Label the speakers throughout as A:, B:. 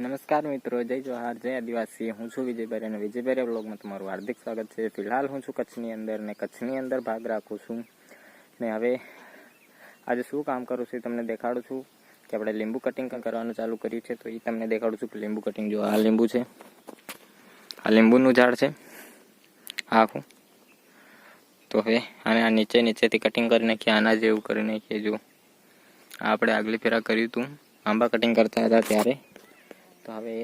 A: નમસ્કાર મિત્રો, જય જોહાર, જય આદિવાસી. હું છું વિજયભાઈ અને વિજયભાઈ બ્લોગમાં તમારું હાર્દિક સ્વાગત છે. ફિલહાલ હું છું કચ્છની અંદર ને કચ્છની અંદર ભાગ રાખું છું. ને હવે આજે શું કામ કરું છું તમને દેખાડું છું કે આપણે લીંબુ કટિંગ કરવાનું ચાલુ કર્યું છે. તો એ તમને દેખાડું છું કે લીંબુ કટિંગ જો આ લીંબુ છે. આ લીંબુનું ઝાડ છે. આખું. તો હવે આને આ નીચે નીચેથી કટિંગ કરી નાખીએ. આના જેવું કરી નાખીએ. જો આપણે આગલી ફેરા કર્યું હતું. આંબા કટિંગ કરતા હતા ત્યારે. તો હવે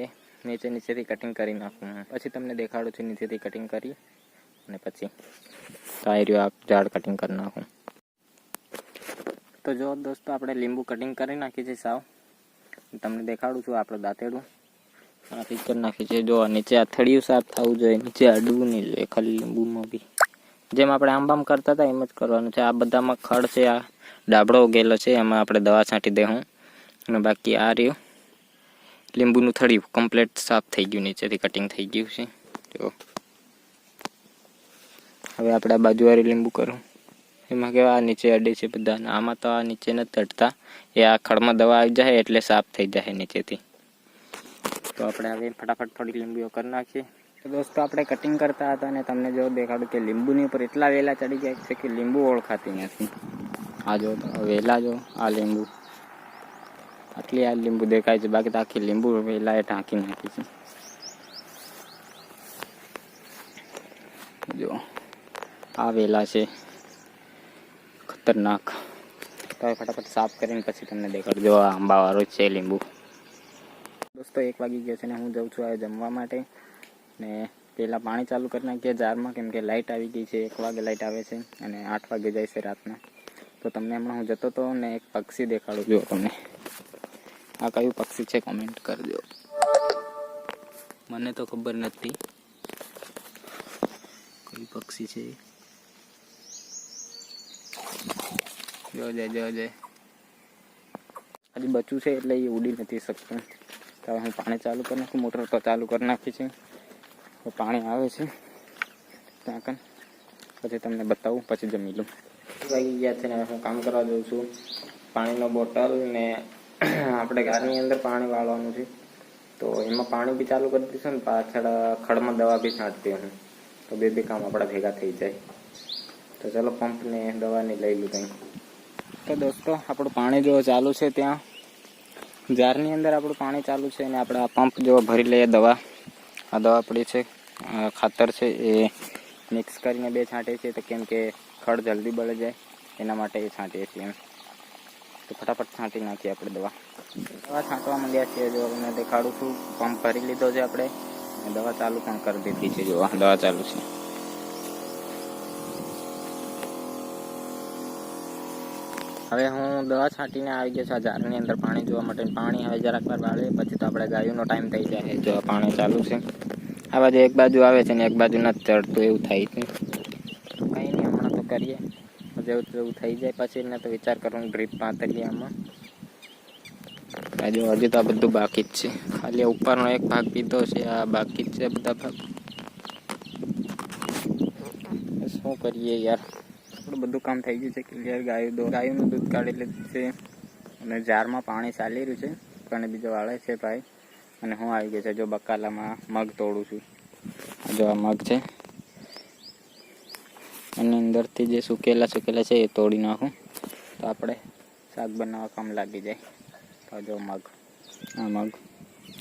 A: નીચે નીચેથી કટિંગ કરી નાખું. પછી તમને દેખાડું છું, નીચેથી કટિંગ કરી અને પછી તો આ રહ્યું, આ ઝાડ કટિંગ કરી નાખું. તો જો દોસ્તો, આપણે લીંબુ કટિંગ કરી નાખી છે સાવ. તમને દેખાડું છું આપણું દાંતેડું. રીત કરી નાખી છે. જો નીચે આ થળિયું સાફ થવું જોઈએ, નીચે અડવું નહીં જોઈએ, ખાલી લીંબુમાં બી. જેમ આપણે આંબામ કરતા હતા, એમ જ કરવાનું છે. આ બધામાં ખડ છે, આ ડાબડો ઉગેલો છે, એમાં આપણે દવા છાંટી દેવું અને બાકી આ રહ્યું. લીંબુનું થળિયું કમ્પ્લીટ સાફ થઈ ગયું, નીચેથી કટિંગ થઈ ગયું છે. જો. હવે આપણે આ બાજુવાળી લીંબુ કરું. એમાં કેવા નીચે અડે છે બધા આમાં તો આ નીચે નથી અડતા. એ આ ખડમાં દવા આવી જાય એટલે સાફ થઈ જાય નીચેથી. તો આપણે હવે ફટાફટ થોડી લીંબુઓ કરી નાખીએ. તો દોસ્તો, આપણે કટિંગ કરતા હતા અને તમને જો દેખાડું કે લીંબુની ઉપર એટલા વેલા ચડી ગયા છે કે લીંબુ ઓળખાતી નથી. આ જો, તો વેલા જો આ લીંબુ. આટલી આ લીંબુ દેખાય છે બાકી તો આખી લીંબુ એ ઢાંકી નાખી છે જો આ વેલા છે ખતરનાક તો ફટાફટ સાફ કરીને પછી તમને દેખાડજો આ આંબાવાળો છે લીંબુ દોસ્તો એક વાગી ગયો છે ને હું જાઉં છું આ જમવા માટે ને પહેલાં પાણી ચાલુ કરી નાખીએ જારમાં કેમ કે લાઇટ આવી ગઈ છે એક વાગે લાઇટ આવે છે અને આઠ વાગે જાય છે રાતના તો તમને હમણાં હું જતો હતો ને એક પક્ષી દેખાડું જો તમને આ કયું પક્ષી છે કોમેન્ટ કરજો મને તો ખબર નથી કયું પક્ષી છે. જો જય હજી બચ્યું છે એટલે એ ઉડી નથી શકતું. તો હું પાણી ચાલુ કરી નાખું, મોટર તો ચાલુ કરી નાખી છે. પાણી આવે છે. ત્યાં કન પછી તમને બતાવું, પછી જમી લઉં. વાગી ગયા છે ને હું કામ કરવા જઉં છું. પાણીનો બોટલ ને આપણે ઘરની અંદર પાણી વાળવાનું છે. તો એમાં પાણી બી ચાલુ કરી દઈશું ને, પાછળ ખડમાં દવા બી છાંટતી હું તો બે બે કામ આપણા ભેગા થઈ જાય. તો ચલો પંપને દવાની લઈ કંઈ તો દોસ્તો, આપણું પાણી જો ચાલુ છે ત્યાં. જારની અંદર આપણું પાણી ચાલુ છે અને આપણે આ પંપ જો ભરી લઈએ દવા. આ દવા પડી છે. ખાતર છે એ મિક્સ કરીને બે છાંટીએ છીએ તો કેમ કે ખડ જલ્દી બળી જાય. એના માટે એ છાંટીએ છીએ એમ. તો ફટાફટ છાંટી નાખીએ આપણે દવા. દવા છાંટવા માંડ્યા છીએ જો તમને દેખાડું છું પંપ ભરી લીધો છે આપણે. દવા ચાલુ પણ કરી દીધી છે, જો દવા ચાલુ છે. હવે હું દવા છાંટીને આવી ગયો છું આ અંદર પાણી જોવા માટે. પાણી હવે જરાક વાર વાળીએ, પછી તો આપણે ગાયોનો ટાઈમ થઈ જાય જો, પાણી ચાલુ છે. આ બાજુ એક બાજુ આવે છે ને એક બાજુ નથી ચડતું, એવું થાય છે. કંઈ નહીં, હમણાં તો કરીએ. જેવું તેવું થઈ જાય પછી એને તો વિચાર કરવાનો ડ્રીપ પાતરીએ આમાં. હજુ હજી તો આ બધું બાકી જ છે. ખાલી ઉપરનો એક ભાગ પીધો છે આ બાકી જ છે બધા ભાગ. શું કરીએ યાર? આપણું બધું કામ થઈ ગયું છે ક્લિયર ગાયું દો ગાયનું દૂધ કાઢી લીધું છે. અને જારમાં પાણી ચાલી રહ્યું છે પણ બીજો વાળે છે ભાઈ. અને હું આવી ગયો છે જો બકાલામાં મગ તોડું છું. આ જો આ મગ છે. અને અંદરથી જે સુકેલા સુકેલા છે એ તોડી નાખું. તો આપણે શાક બનાવવા કામ લાગી જાય. તો જો મગ, આ મગ.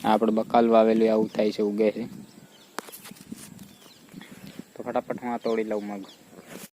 A: આપણે બકાલ વાવેલું આવું થાય છે, ઉગે છે. તો ફટાફટ હું આ તોડી લઉં મગ.